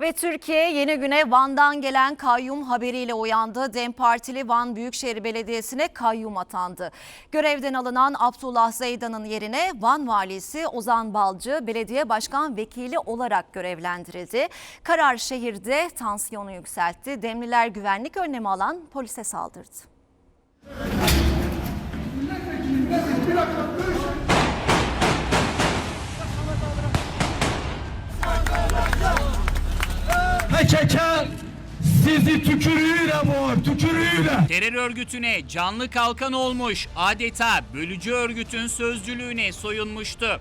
Ve Türkiye yeni güne Van'dan gelen kayyum haberiyle uyandı. DEM Partili Van Büyükşehir Belediyesi'ne kayyum atandı. Görevden alınan Abdullah Zeydan'ın yerine Van Valisi Ozan Balcı belediye başkan vekili olarak görevlendirildi. Karar şehirde tansiyonu yükseltti. Demliler güvenlik önlemi alan polise saldırdı. PKK sizi tükürüğüyle boğar, tükürüğüyle. Terör örgütüne canlı kalkan olmuş, adeta bölücü örgütün sözcülüğüne soyunmuştu.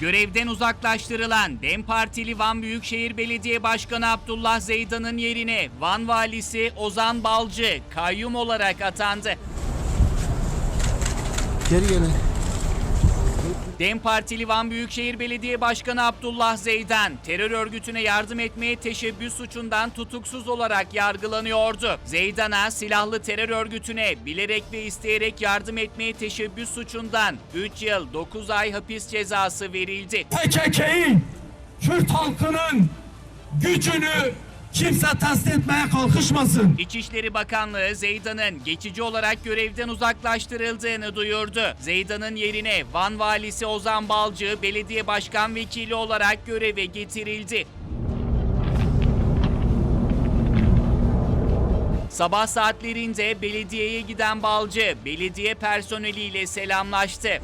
Görevden uzaklaştırılan DEM Partili Van Büyükşehir Belediye Başkanı Abdullah Zeydan'ın yerine Van Valisi Ozan Balcı kayyum olarak atandı. Geri gelin. DEM Partili Van Büyükşehir Belediye Başkanı Abdullah Zeydan, terör örgütüne yardım etmeye teşebbüs suçundan tutuksuz olarak yargılanıyordu. Zeydan'a silahlı terör örgütüne bilerek ve isteyerek yardım etmeye teşebbüs suçundan 3 yıl 9 ay hapis cezası verildi. PKK'in, Kürt halkının gücünü kimse test etmeye kalkışmasın. İçişleri Bakanlığı Zeydan'ın geçici olarak görevden uzaklaştırıldığını duyurdu. Zeydan'ın yerine Van Valisi Ozan Balcı belediye başkan vekili olarak göreve getirildi. Sabah saatlerinde belediyeye giden Balcı belediye personeliyle selamlaştı.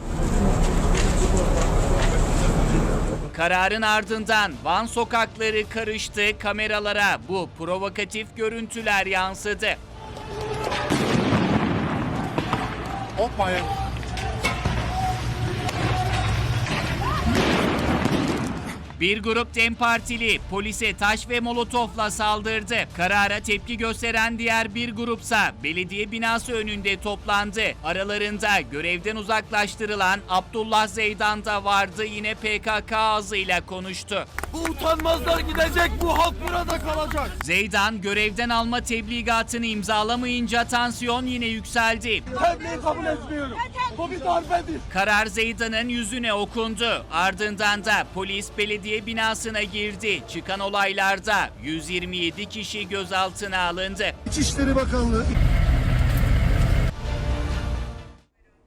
Kararın ardından Van sokakları karıştı, kameralara bu provokatif görüntüler yansıdı. Bir grup DEM Partili polise taş ve molotofla saldırdı. Karara tepki gösteren diğer bir grupsa belediye binası önünde toplandı. Aralarında görevden uzaklaştırılan Abdullah Zeydan da vardı yine PKK ağzıyla konuştu. Bu utanmazlar gidecek, bu halk burada kalacak. Zeydan görevden alma tebligatını imzalamayınca tansiyon yine yükseldi. Tebliği kabul etmiyorum. Bu bir darbedir. Karar Zeydan'ın yüzüne okundu. Ardından da polis belediye binasına girdi. Çıkan olaylarda 127 kişi gözaltına alındı. İçişleri Bakanlığı